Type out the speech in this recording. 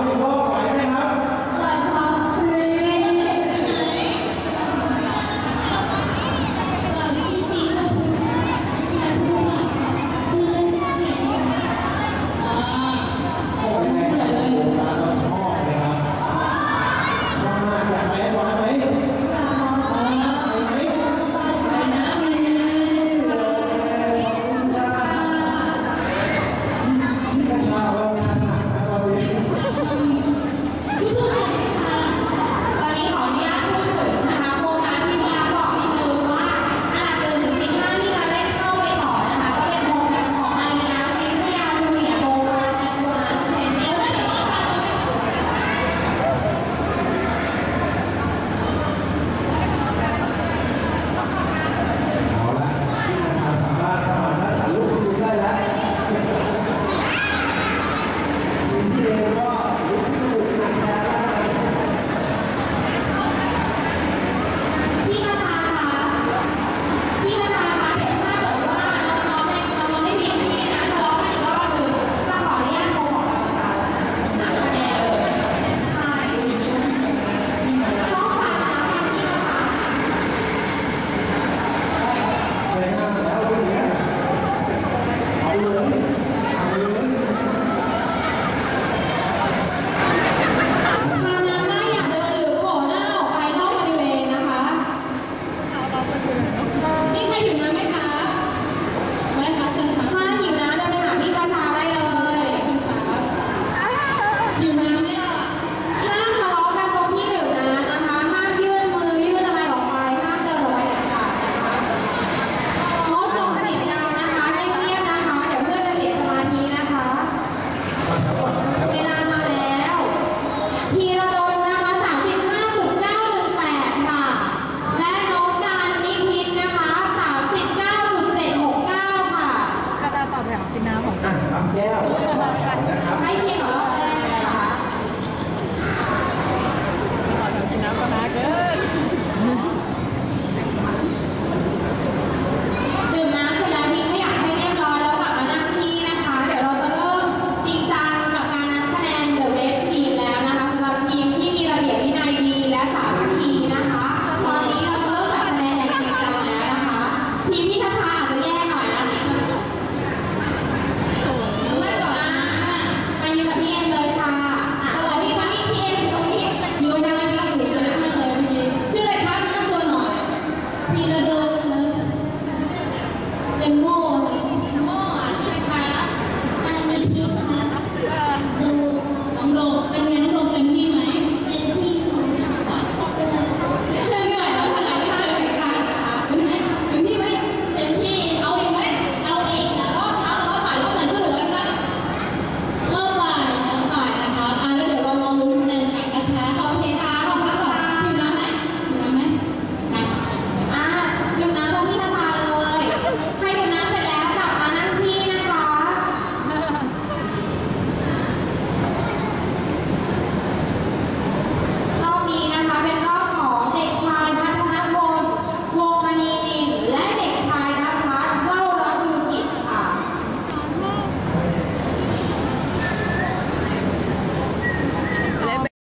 Amén. เอาเป็น้ำของอะน้ำแก้วนะครับ ให้กินเหรอ